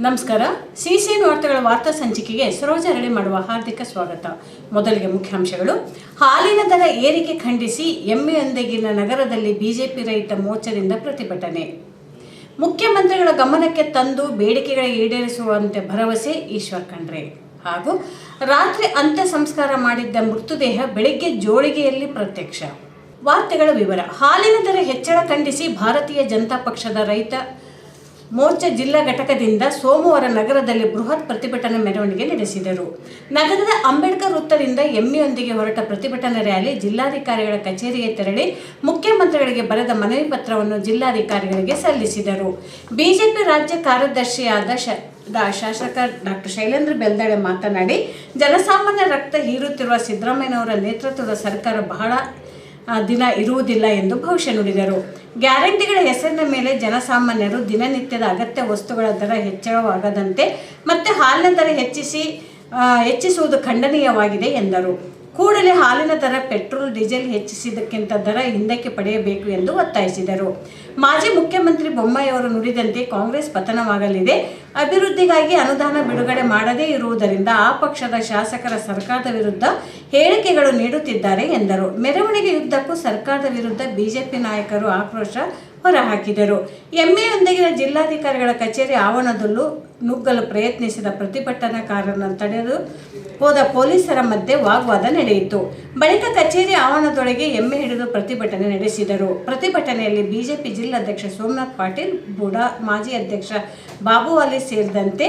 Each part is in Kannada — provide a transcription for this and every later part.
ನಮಸ್ಕಾರ. ಸಿಸಿ ವಾರ್ತೆಗಳ ವಾರ್ತಾ ಸಂಚಿಕೆಗೆ ಸರೋಜ ರೆಡಿ ಮಾಡುವ ಹಾರ್ದಿಕ ಸ್ವಾಗತ. ಮೊದಲಿಗೆ ಮುಖ್ಯಾಂಶಗಳು. ಹಾಲಿನ ದರ ಏರಿಕೆ ಖಂಡಿಸಿ ಎಮ್ಮೆಯೊಂದಿಗಿನ ನಗರದಲ್ಲಿ ಬಿಜೆಪಿ ರೈತ ಮೋರ್ಚಾದಿಂದ ಪ್ರತಿಭಟನೆ. ಮುಖ್ಯಮಂತ್ರಿಗಳ ಗಮನಕ್ಕೆ ತಂದು ಬೇಡಿಕೆಗಳ ಈಡೇರಿಸುವಂತೆ ಭರವಸೆ ಈಶ್ವರ್ ಖಂಡ್ರೆ. ಹಾಗೂ ರಾತ್ರಿ ಅಂತ್ಯ ಸಂಸ್ಕಾರ ಮಾಡಿದ್ದ ಮೃತದೇಹ ಬೆಳಗ್ಗೆ ಜೋಳಿಗೆಯಲ್ಲಿ ಪ್ರತ್ಯಕ್ಷ. ವಾರ್ತೆಗಳ ವಿವರ. ಹಾಲಿನ ದರ ಹೆಚ್ಚಳ ಖಂಡಿಸಿ ಭಾರತೀಯ ಜನತಾ ಪಕ್ಷದ ರೈತ ಮೋರ್ಚಾ ಜಿಲ್ಲಾ ಘಟಕದಿಂದ ಸೋಮವಾರ ನಗರದಲ್ಲಿ ಬೃಹತ್ ಪ್ರತಿಭಟನಾ ಮೆರವಣಿಗೆ ನಡೆಸಿದರು. ನಗರದ ಅಂಬೇಡ್ಕರ್ ವೃತ್ತದಿಂದ ಎಮ್ಮೆಯೊಂದಿಗೆ ಹೊರಟ ಪ್ರತಿಭಟನಾ ರ್ಯಾಲಿ ಜಿಲ್ಲಾಧಿಕಾರಿಗಳ ಕಚೇರಿಗೆ ತೆರಳಿ ಮುಖ್ಯಮಂತ್ರಿಗಳಿಗೆ ಬರೆದ ಮನವಿ ಪತ್ರವನ್ನು ಜಿಲ್ಲಾಧಿಕಾರಿಗಳಿಗೆ ಸಲ್ಲಿಸಿದರು. ಬಿಜೆಪಿ ರಾಜ್ಯ ಕಾರ್ಯದರ್ಶಿಯಾದ ಶ ಶಾಸಕ ಡಾಕ್ಟರ್ ಶೈಲೇಂದ್ರ ಬೆಲ್ದಾಳೆ ಮಾತನಾಡಿ, ಜನಸಾಮಾನ್ಯ ರಕ್ತ ಹೀರುತ್ತಿರುವ ಸಿದ್ದರಾಮಯ್ಯನವರ ನೇತೃತ್ವದ ಸರ್ಕಾರ ಬಹಳ ದಿನ ಇರುವುದಿಲ್ಲ ಎಂದು ಭವಿಷ್ಯ ನುಡಿದರು. ಗ್ಯಾರಂಟಿಗಳ ಹೆಸರಿನ ಮೇಲೆ ಜನಸಾಮಾನ್ಯರು ದಿನನಿತ್ಯದ ಅಗತ್ಯ ವಸ್ತುಗಳ ದರ ಹೆಚ್ಚಳವಾಗದಂತೆ ಮತ್ತು ಹಾಲಿನ ದರ ಹೆಚ್ಚಿಸಿ ಹೆಚ್ಚಿಸುವುದು ಖಂಡನೀಯವಾಗಿದೆ ಎಂದರು. ಕೂಡಲೇ ಹಾಲಿನ ದರ ಪೆಟ್ರೋಲ್, ಡೀಸೆಲ್ ಹೆಚ್ಚಿಸಿದ್ದಕ್ಕಿಂತ ದರ ಹಿಂದಕ್ಕೆ ಪಡೆಯಬೇಕು ಎಂದು ಒತ್ತಾಯಿಸಿದರು. ಮಾಜಿ ಮುಖ್ಯಮಂತ್ರಿ ಬೊಮ್ಮಾಯಿಯವರು ನುಡಿದಂತೆ ಕಾಂಗ್ರೆಸ್ ಪತನವಾಗಲಿದೆ. ಅಭಿವೃದ್ಧಿಗಾಗಿ ಅನುದಾನ ಬಿಡುಗಡೆ ಮಾಡದೇ ಇರುವುದರಿಂದ ಆ ಪಕ್ಷದ ಶಾಸಕರ ಸರ್ಕಾರದ ವಿರುದ್ಧ ಹೇಳಿಕೆಗಳು ನೀಡುತ್ತಿದ್ದಾರೆ ಎಂದರು. ಮೆರವಣಿಗೆ ಯುದ್ಧಕ್ಕೂ ಸರ್ಕಾರದ ವಿರುದ್ಧ ಬಿಜೆಪಿ ನಾಯಕರು ಆಕ್ರೋಶ ಹೊರಹಾಕಿದರು. ಎಮ್ಮೆಯೊಂದಿಗಿನ ಜಿಲ್ಲಾಧಿಕಾರಿಗಳ ಕಚೇರಿ ಆವರಣದಲ್ಲೂ ನುಗ್ಗಲು ಪ್ರಯತ್ನಿಸಿದ ಪ್ರತಿಭಟನಾಕಾರರನ್ನು ತಡೆದು ಹೋದ ಪೊಲೀಸರ ಮಧ್ಯೆ ವಾಗ್ವಾದ ನಡೆಯಿತು. ಬಳಿಕ ಕಚೇರಿ ಆವರಣದೊಳಗೆ ಎಮ್ಮೆ ಹಿಡಿದು ಪ್ರತಿಭಟನೆ ನಡೆಸಿದರು. ಪ್ರತಿಭಟನೆಯಲ್ಲಿ ಬಿಜೆಪಿ ಜಿಲ್ಲಾಧ್ಯಕ್ಷ ಸೋಮನಾಥ್ ಪಾಟೀಲ್, ಬುಡಾ ಮಾಜಿ ಅಧ್ಯಕ್ಷ ಬಾಬು ಸೇರಿದಂತೆ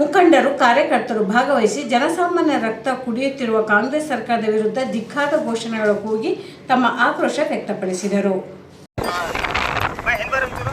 ಮುಖಂಡರು, ಕಾರ್ಯಕರ್ತರು ಭಾಗವಹಿಸಿ ಜನಸಾಮಾನ್ಯ ರಕ್ತ ಕುಡಿಯುತ್ತಿರುವ ಕಾಂಗ್ರೆಸ್ ಸರ್ಕಾರದ ವಿರುದ್ಧ ಧಿಕ್ಕಾದ ಘೋಷಣೆಗಳು ಕೂಗಿ ತಮ್ಮ ಆಕ್ರೋಶ ವ್ಯಕ್ತಪಡಿಸಿದರು ಬಾ ಹೆಂಗ್ ಬರ ಚಲೋ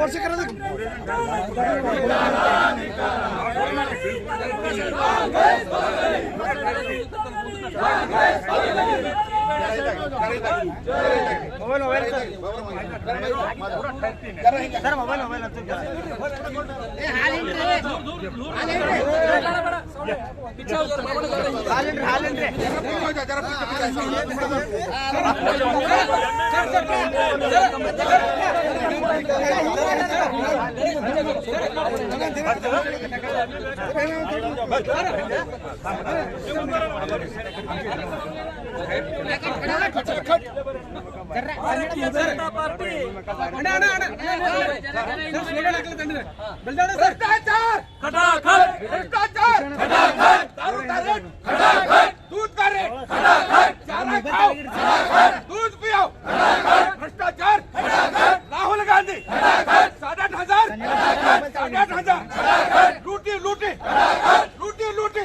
ವರ್ಷ mobile mobile sir mobile mobile Janata party ಅಣ್ಣ ಅಣ್ಣ ಅಣ್ಣ ಬೆಳ್ದಾಡ ಸರ್ खटाखट। भ्रष्टाचार। खटाखट। दारू का रेट खटाखट। दूध का रेट खटाखट। चारा खाओ। खटाखट। दूध पियो। खटाखट। भ्रष्टाचार। खटाखट। राहुल गांधी। खटाखट। आठ हज़ार। साठ आठ हज़ार। लूटी लूटी। लूटी लूटी।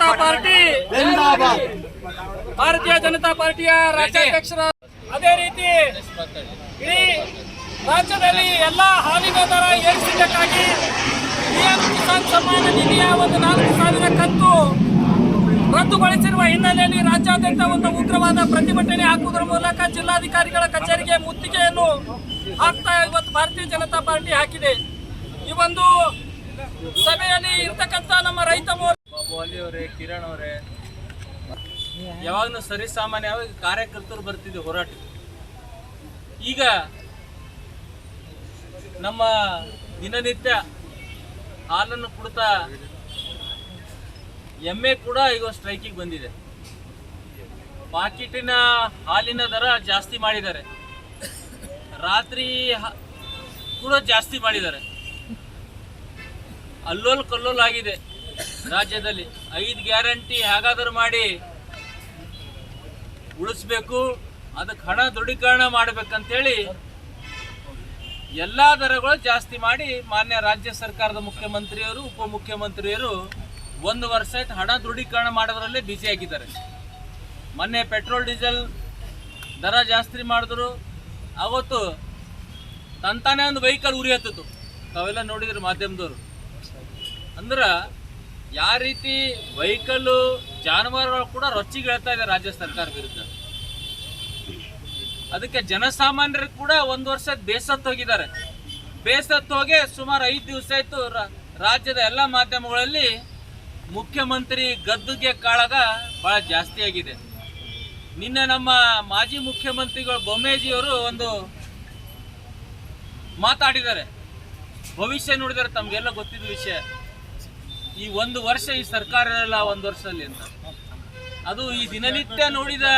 ಜನತಾ ಪಾರ್ಟಿ. ಭಾರತೀಯ ಜನತಾ ಪಾರ್ಟಿಯ ರಾಜ್ಯಾಧ್ಯಕ್ಷರ ಅದೇ ರೀತಿ ಇಡೀ ರಾಜ್ಯದಲ್ಲಿ ಎಲ್ಲ ಹಾಲಿನ ದರ ಏರಿಸಿದ್ದಕ್ಕಾಗಿ ಪಿಎಂ ಕಿಸಾನ್ ಸಮ್ಮಾನ ನಿಧಿಯ ಒಂದು ನಾಲ್ಕು ಸಾವಿರ ಕಂತು ರದ್ದುಗೊಳಿಸಿರುವ ಹಿನ್ನೆಲೆಯಲ್ಲಿ ರಾಜ್ಯಾದ್ಯಂತ ಒಂದು ಉಗ್ರವಾದ ಪ್ರತಿಭಟನೆ ಹಾಕುವುದರ ಮೂಲಕ ಜಿಲ್ಲಾಧಿಕಾರಿಗಳ ಕಚೇರಿಗೆ ಮುತ್ತಿಗೆಯನ್ನು ಹಾಕ್ತಾ ಇವತ್ತು ಭಾರತೀಯ ಜನತಾ ಪಾರ್ಟಿ ಹಾಕಿದೆ. ಈ ಒಂದು ಸಭೆಯಲ್ಲಿ ಇರ್ತಕ್ಕಂಥ ನಮ್ಮ ರೈತ ಅಲಿ ಅವರೇ, ಕಿರಣ್ ಅವರೇ. ಯಾವಾಗಲೂ ಸರಿಸಾಮಾನ್ಯವಾಗಿ ಕಾರ್ಯಕರ್ತರು ಬರ್ತಿದ್ವಿ ಹೋರಾಟ. ಈಗ ನಮ್ಮ ದಿನನಿತ್ಯ ಹಾಲನ್ನು ಕುಡ್ತಾ ಎಮ್ಮೆ ಕೂಡ ಈಗ ಸ್ಟ್ರೈಕಿಗೆ ಬಂದಿದೆ. ಪಾಕಿಟಿನ ಹಾಲಿನ ದರ ಜಾಸ್ತಿ ಮಾಡಿದ್ದಾರೆ. ರಾತ್ರಿ ಕೂಡ ಜಾಸ್ತಿ ಮಾಡಿದ್ದಾರೆ. ಅಲ್ಲೋಲ್ ಕಲ್ಲೋಲ್ ಆಗಿದೆ. ರಾಜ್ಯದಲ್ಲಿ ಐದು ಗ್ಯಾರಂಟಿ ಹೇಗಾದರೂ ಮಾಡಿ ಉಳಿಸ್ಬೇಕು, ಅದಕ್ಕೆ ಹಣ ದೃಢೀಕರಣ ಮಾಡಬೇಕಂತೇಳಿ ಎಲ್ಲ ದರಗಳು ಜಾಸ್ತಿ ಮಾಡಿ ಮಾನ್ಯ ರಾಜ್ಯ ಸರ್ಕಾರದ ಮುಖ್ಯಮಂತ್ರಿಯವರು, ಉಪಮುಖ್ಯಮಂತ್ರಿಯವರು ಒಂದು ವರ್ಷ ಆಯ್ತು ಹಣ ದೃಢೀಕರಣ ಮಾಡೋದ್ರಲ್ಲೇ ಆಗಿದ್ದಾರೆ. ಮೊನ್ನೆ ಪೆಟ್ರೋಲ್, ಡೀಸೆಲ್ ದರ ಜಾಸ್ತಿ ಮಾಡಿದ್ರು. ಅವತ್ತು ತಂತಾನೆ ಒಂದು ವೆಹಿಕಲ್ ಉರಿ ಹತ್ತಿತ್ತು. ತಾವೆಲ್ಲ ನೋಡಿದ್ರು ಮಾಧ್ಯಮದವರು. ಅಂದ್ರೆ ಯಾವ ರೀತಿ ವೆಹಿಕಲ್ಲು ಜಾನುವಾರುಗಳು ಕೂಡ ರೊಚ್ಚಿಗೇಳ್ತಾ ಇದೆ ರಾಜ್ಯ ಸರ್ಕಾರ ವಿರುದ್ಧ. ಅದಕ್ಕೆ ಜನಸಾಮಾನ್ಯರು ಕೂಡ ಒಂದು ವರ್ಷ ಬೇಸತ್ತು ಹೋಗಿದ್ದಾರೆ. ಬೇಸತ್ತು ಹೋಗಿ ಸುಮಾರು ಐದು ದಿವಸ ಆಯ್ತು ರಾಜ್ಯದ ಎಲ್ಲ ಮಾಧ್ಯಮಗಳಲ್ಲಿ ಮುಖ್ಯಮಂತ್ರಿ ಗದ್ದುಗೆ ಕಾಳಗ ಬಹಳ ಜಾಸ್ತಿ ಆಗಿದೆ. ನಿನ್ನೆ ನಮ್ಮ ಮಾಜಿ ಮುಖ್ಯಮಂತ್ರಿಗಳು ಬೊಮ್ಮೇಜಿಯವರು ಒಂದು ಮಾತಾಡಿದ್ದಾರೆ. ಭವಿಷ್ಯ ನೋಡಿದರೆ ತಮಗೆಲ್ಲ ಗೊತ್ತಿದ್ದ ವಿಷಯ. ಈ ಒಂದು ವರ್ಷ ಈ ಸರ್ಕಾರ ಇರಲ್ಲ ಒಂದು ವರ್ಷದಲ್ಲಿ ಅಂತ. ಅದು ಈ ದಿನನಿತ್ಯ ನೋಡಿದ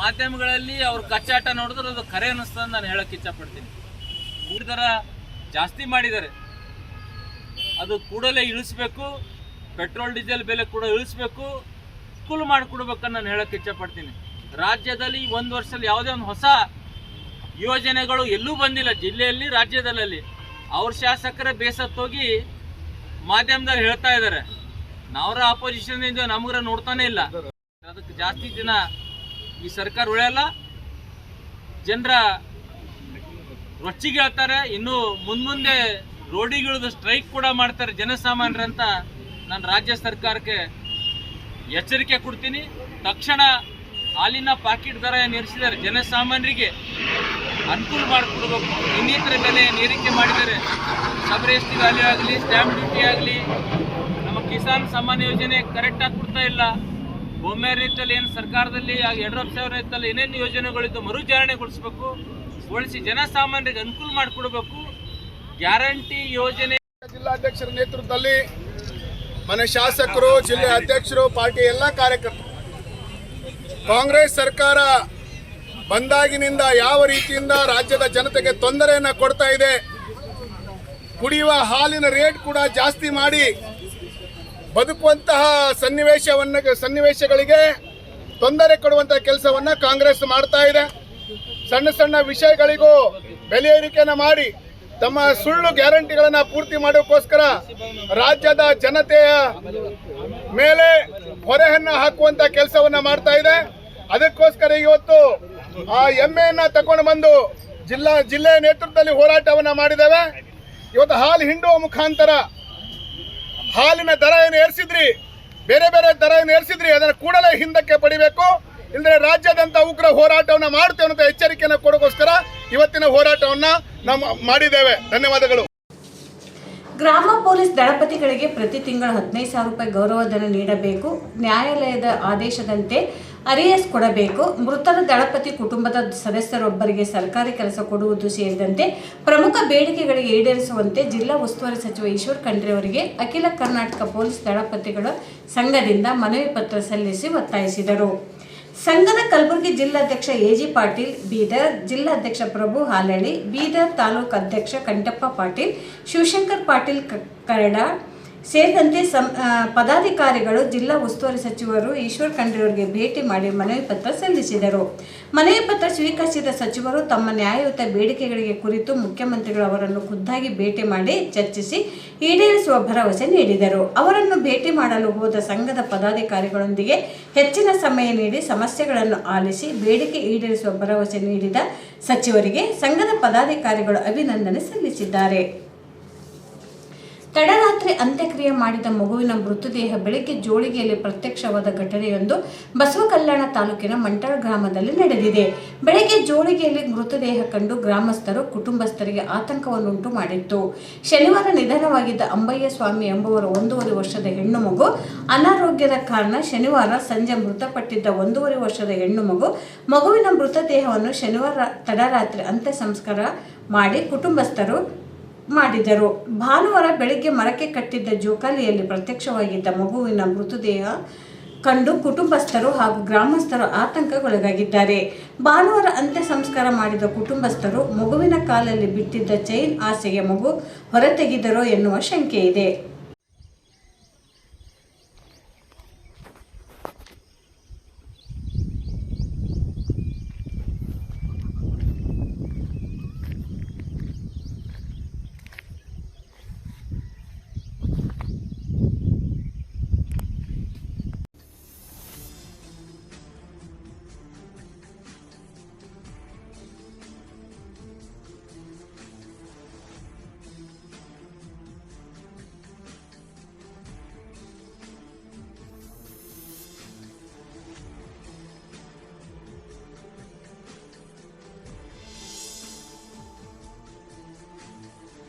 ಮಾಧ್ಯಮಗಳಲ್ಲಿ ಅವ್ರ ಕಚ್ಚಾಟ ನೋಡಿದ್ರೆ ಅದು ಕರೆ ಅನ್ನಿಸ್ತದೆ ನಾನು ಹೇಳಕ್ಕೆ ಇಚ್ಛಪಡ್ತೀನಿ. ಕೂಡಿದರ ದರ ಜಾಸ್ತಿ ಮಾಡಿದ್ದಾರೆ. ಅದು ಕೂಡಲೇ ಇಳಿಸ್ಬೇಕು, ಪೆಟ್ರೋಲ್, ಡೀಸೆಲ್ ಬೆಲೆ ಕೂಡ ಇಳಿಸ್ಬೇಕು, ಕುಲ್ ಮಾಡಿಕೊಡ್ಬೇಕನ್ನು ನಾನು ಹೇಳಕ್ಕೆ ಇಚ್ಛಪಡ್ತೀನಿ. ರಾಜ್ಯದಲ್ಲಿ ಒಂದು ವರ್ಷದಲ್ಲಿ ಯಾವುದೇ ಒಂದು ಹೊಸ ಯೋಜನೆಗಳು ಎಲ್ಲೂ ಬಂದಿಲ್ಲ ಜಿಲ್ಲೆಯಲ್ಲಿ ರಾಜ್ಯದಲ್ಲಿ ಅವ್ರ ಶಾಸಕರೇ ಬೇಸತ್ತೋಗಿ ಮಾಧ್ಯಮದಲ್ಲಿ ಹೇಳ್ತಾ ಇದ್ದಾರೆ ನಾವ್ರ ಆಪೋಸಿಷನ್ ಇಂದ ನಮಗ್ರ ನೋಡ್ತಾನೆ ಇಲ್ಲ. ಅದಕ್ಕೆ ಜಾಸ್ತಿ ದಿನ ಈ ಸರ್ಕಾರ ಉಳಿಯಲ್ಲ ಜನರ ರೊಚ್ಚಿಗೆ ಹೇಳ್ತಾರೆ. ಇನ್ನು ಮುಂದೆ ರೋಡಿಗಿಳಿದು ಸ್ಟ್ರೈಕ್ ಕೂಡ ಮಾಡ್ತಾರೆ ಜನಸಾಮಾನ್ಯರಂತ ನಾನು ರಾಜ್ಯ ಸರ್ಕಾರಕ್ಕೆ ಎಚ್ಚರಿಕೆ ಕೊಡ್ತೀನಿ. ತಕ್ಷಣ ಹಾಲಿನ ಪಾಕಿಟ್ ದರ ಏನು ಇರಿಸಿದ್ದಾರೆ ಜನಸಾಮಾನ್ಯರಿಗೆ ಅನುಕೂಲ ಮಾಡಿಕೊಡ್ಬೇಕು. ಇನ್ನಿತರ ಬೆಲೆ ನೀರಿಕೆ ಮಾಡಿದ್ದಾರೆ ಟಿ ವ್ಯಾಲ್ಯೂ ಆಗಲಿ, ಸ್ಟ್ಯಾಂಪ್ ಡ್ಯೂಟಿ ಆಗಲಿ, ನಮ್ಮ ಕಿಸಾನ್ ಸಮ್ಮಾನ್ ಯೋಜನೆ ಕರೆಕ್ಟಾಗಿ ಕೊಡ್ತಾ ಇಲ್ಲ. ಭೂಮಿ ರೀತಿಯಲ್ಲಿ ಏನು ಸರ್ಕಾರದಲ್ಲಿ ಯಡಿಯೂರಪ್ಪ ಸಾವಿರ ಇತ್ತಲ್ಲ ಏನೇನು ಯೋಜನೆಗಳಿದ್ದು ಮರುಜಾರಣೆಗೊಳಿಸ್ಬೇಕು. ಉಳಿಸಿ ಜನಸಾಮಾನ್ಯರಿಗೆ ಅನುಕೂಲ ಮಾಡಿಕೊಡ್ಬೇಕು. ಗ್ಯಾರಂಟಿ ಯೋಜನೆ ಜಿಲ್ಲಾಧ್ಯಕ್ಷರ ನೇತೃತ್ವದಲ್ಲಿ ಮನೆ ಶಾಸಕರು, ಜಿಲ್ಲೆ ಅಧ್ಯಕ್ಷರು, ಪಾರ್ಟಿ ಎಲ್ಲ ಕಾರ್ಯಕರ್ತರು. ಕಾಂಗ್ರೆಸ್ ಸರ್ಕಾರ ಬಂದಾಗಿನಿಂದ ಯಾವ ರೀತಿಯಿಂದ ರಾಜ್ಯದ ಜನತೆಗೆ ತೊಂದರೆಯನ್ನ ಕೊಡ್ತಾ ಇದೆ, ಕುಡಿಯುವ ಹಾಲಿನ ರೇಟ್ ಕೂಡ ಜಾಸ್ತಿ ಮಾಡಿ ಬದುಕುವಂತಹ ಸನ್ನಿವೇಶವನ್ನ, ಸನ್ನಿವೇಶಗಳಿಗೆ ತೊಂದರೆ ಕೊಡುವಂತಹ ಕೆಲಸವನ್ನ ಕಾಂಗ್ರೆಸ್ ಮಾಡ್ತಾ ಇದೆ. ಸಣ್ಣ ಸಣ್ಣ ವಿಷಯಗಳಿಗೂ ಬೆಲೆ ಏರಿಕೆಯನ್ನ ಮಾಡಿ ತಮ್ಮ ಸುಳ್ಳು ಗ್ಯಾರಂಟಿಗಳನ್ನ ಪೂರ್ತಿ ಮಾಡೋಕ್ಕೋಸ್ಕರ ರಾಜ್ಯದ ಜನತೆಯ ಮೇಲೆ ಹೊರೆಯನ್ನ ಹಾಕುವಂತ ಕೆಲಸವನ್ನ ಮಾಡ್ತಾ ಇದೆ. ಅದಕ್ಕೋಸ್ಕರ ಇವತ್ತು ಆ ಎಮ್ಮೆಯನ್ನ ತಕೊಂಡು ಬಂದು ಜಿಲ್ಲಾ, ಜಿಲ್ಲೆ ನೇತೃತ್ವದಲ್ಲಿ ಹೋರಾಟವನ್ನ ಮಾಡಿದ್ದೇವೆ. ಇವತ್ತು ಹಾಲು ಹಿಂಡುವ ಮುಖಾಂತರ ಹಾಲಿನ ದರ ಏನು ಏರಿಸಿದ್ರಿ? ಬೇರೆ ಬೇರೆ ದರ ಏನು ಏರಿಸಿದ್ರಿ? ಅದನ್ನು ಕೂಡಲೇ ಹಿಂದಕ್ಕೆ ಪಡಿಬೇಕು. ಇಲ್ಲದ್ರೆ ರಾಜ್ಯಾದ್ಯಂತ ಉಗ್ರ ಹೋರಾಟವನ್ನ ಮಾಡ್ತೇವೆ ಅಂತ ಎಚ್ಚರಿಕೆಯನ್ನು ಕೊಡೋಕ್ಕೋಸ್ಕರ ಇವತ್ತಿನ ಹೋರಾಟವನ್ನ ನಾವು ಮಾಡಿದ್ದೇವೆ. ಧನ್ಯವಾದಗಳು. ಗ್ರಾಮ ಪೊಲೀಸ್ ದಳಪತಿಗಳಿಗೆ ಪ್ರತಿ ತಿಂಗಳು ಹದಿನೈದು ಸಾವಿರ ರೂಪಾಯಿ ಗೌರವಧನ ನೀಡಬೇಕು. ನ್ಯಾಯಾಲಯದ ಆದೇಶದಂತೆ ಅರಿಯಸ್ ಕೊಡಬೇಕು. ಮೃತರ ದಳಪತಿ ಕುಟುಂಬದ ಸದಸ್ಯರೊಬ್ಬರಿಗೆ ಸರ್ಕಾರಿ ಕೆಲಸ ಕೊಡುವುದು ಸೇರಿದಂತೆ ಪ್ರಮುಖ ಬೇಡಿಕೆಗಳಿಗೆ ಈಡೇರಿಸುವಂತೆ ಜಿಲ್ಲಾ ಉಸ್ತುವಾರಿ ಸಚಿವ ಈಶ್ವರ್ ಖಂಡ್ರೆ ಅವರಿಗೆ ಅಖಿಲ ಕರ್ನಾಟಕ ಪೊಲೀಸ್ ದಳಪತಿಗಳ ಸಂಘದಿಂದ ಮನವಿ ಪತ್ರ ಸಲ್ಲಿಸಿ ಒತ್ತಾಯಿಸಿದರು. ಸಂಘದ ಕಲಬುರಗಿ ಜಿಲ್ಲಾಧ್ಯಕ್ಷ ಎಜಿ ಪಾಟೀಲ್, ಬೀದರ್ ಜಿಲ್ಲಾಧ್ಯಕ್ಷ ಪ್ರಭು ಹಾಲಳ್ಳಿ ಬೀದರ್ ತಾಲೂಕು ಅಧ್ಯಕ್ಷ ಕಂಠಪ್ಪ ಪಾಟೀಲ್, ಶಿವಶಂಕರ್ ಪಾಟೀಲ್ ಕರಡ ಸೇರಿದಂತೆ ಸಂ ಪದಾಧಿಕಾರಿಗಳು ಜಿಲ್ಲಾ ಉಸ್ತುವಾರಿ ಸಚಿವರು ಈಶ್ವರ್ ಖಂಡ್ರೆಯವರಿಗೆ ಭೇಟಿ ಮಾಡಿ ಮನವಿ ಪತ್ರ ಸಲ್ಲಿಸಿದರು. ಮನವಿ ಪತ್ರ ಸ್ವೀಕರಿಸಿದ ಸಚಿವರು ತಮ್ಮ ನ್ಯಾಯಯುತ ಬೇಡಿಕೆಗಳಿಗೆ ಕುರಿತು ಮುಖ್ಯಮಂತ್ರಿಗಳು ಅವರನ್ನು ಖುದ್ದಾಗಿ ಭೇಟಿ ಮಾಡಿ ಚರ್ಚಿಸಿ ಈಡೇರಿಸುವ ಭರವಸೆ ನೀಡಿದರು. ಅವರನ್ನು ಭೇಟಿ ಮಾಡಲು ಹೋದ ಸಂಘದ ಪದಾಧಿಕಾರಿಗಳೊಂದಿಗೆ ಹೆಚ್ಚಿನ ಸಮಯ ನೀಡಿ ಸಮಸ್ಯೆಗಳನ್ನು ಆಲಿಸಿ ಬೇಡಿಕೆ ಈಡೇರಿಸುವ ಭರವಸೆ ನೀಡಿದ ಸಚಿವರಿಗೆ ಸಂಘದ ಪದಾಧಿಕಾರಿಗಳು ಅಭಿನಂದನೆ ಸಲ್ಲಿಸಿದ್ದಾರೆ. ತಡರಾತ್ರಿ ಅಂತ್ಯಕ್ರಿಯೆ ಮಾಡಿದ ಮಗುವಿನ ಮೃತದೇಹ ಬೆಳಗ್ಗೆ ಜೋಳಿಗೆಯಲ್ಲಿ ಪ್ರತ್ಯಕ್ಷವಾದ ಘಟನೆಯೊಂದು ಬಸವ ಕಲ್ಯಾಣ ತಾಲೂಕಿನ ಮಂಟಾಳ್ ಗ್ರಾಮದಲ್ಲಿ ನಡೆದಿದೆ. ಬೆಳಗ್ಗೆ ಜೋಳಿಗೆಯಲ್ಲಿ ಮೃತದೇಹ ಕಂಡು ಗ್ರಾಮಸ್ಥರು ಕುಟುಂಬಸ್ಥರಿಗೆ ಆತಂಕವನ್ನುಂಟು ಮಾಡಿತ್ತು. ಶನಿವಾರ ನಿಧನವಾಗಿದ್ದ ಅಂಬಯ್ಯ ಸ್ವಾಮಿ ಎಂಬುವರ ಒಂದೂವರೆ ವರ್ಷದ ಹೆಣ್ಣು ಮಗು. ಅನಾರೋಗ್ಯದ ಕಾರಣ ಶನಿವಾರ ಸಂಜೆ ಮೃತಪಟ್ಟಿದ್ದ ಒಂದೂವರೆ ವರ್ಷದ ಹೆಣ್ಣು ಮಗು ಮಗುವಿನ ಮೃತದೇಹವನ್ನು ಶನಿವಾರ ತಡರಾತ್ರಿ ಅಂತ್ಯ ಸಂಸ್ಕಾರ ಮಾಡಿ ಕುಟುಂಬಸ್ಥರು ಮಾಡಿದರು. ಭಾನುವಾರ ಬೆಳಗ್ಗೆ ಮರಕ್ಕೆ ಕಟ್ಟಿದ್ದ ಜೋಕಾಲಿಯಲ್ಲಿ ಪ್ರತ್ಯಕ್ಷವಾಗಿದ್ದ ಮಗುವಿನ ಮೃತದೇಹ ಕಂಡು ಕುಟುಂಬಸ್ಥರು ಹಾಗೂ ಗ್ರಾಮಸ್ಥರು ಆತಂಕಗೊಳಗಾಗಿದ್ದಾರೆ. ಭಾನುವಾರ ಅಂತ್ಯ ಸಂಸ್ಕಾರ ಮಾಡಿದ ಕುಟುಂಬಸ್ಥರು ಮಗುವಿನ ಕಾಲಲ್ಲಿ ಬಿಟ್ಟಿದ್ದ ಚೈನ್ ಆಸೆಗೆ ಮಗು ಹೊರತೆಗೆದರೋ ಎನ್ನುವ ಶಂಕೆ ಇದೆ.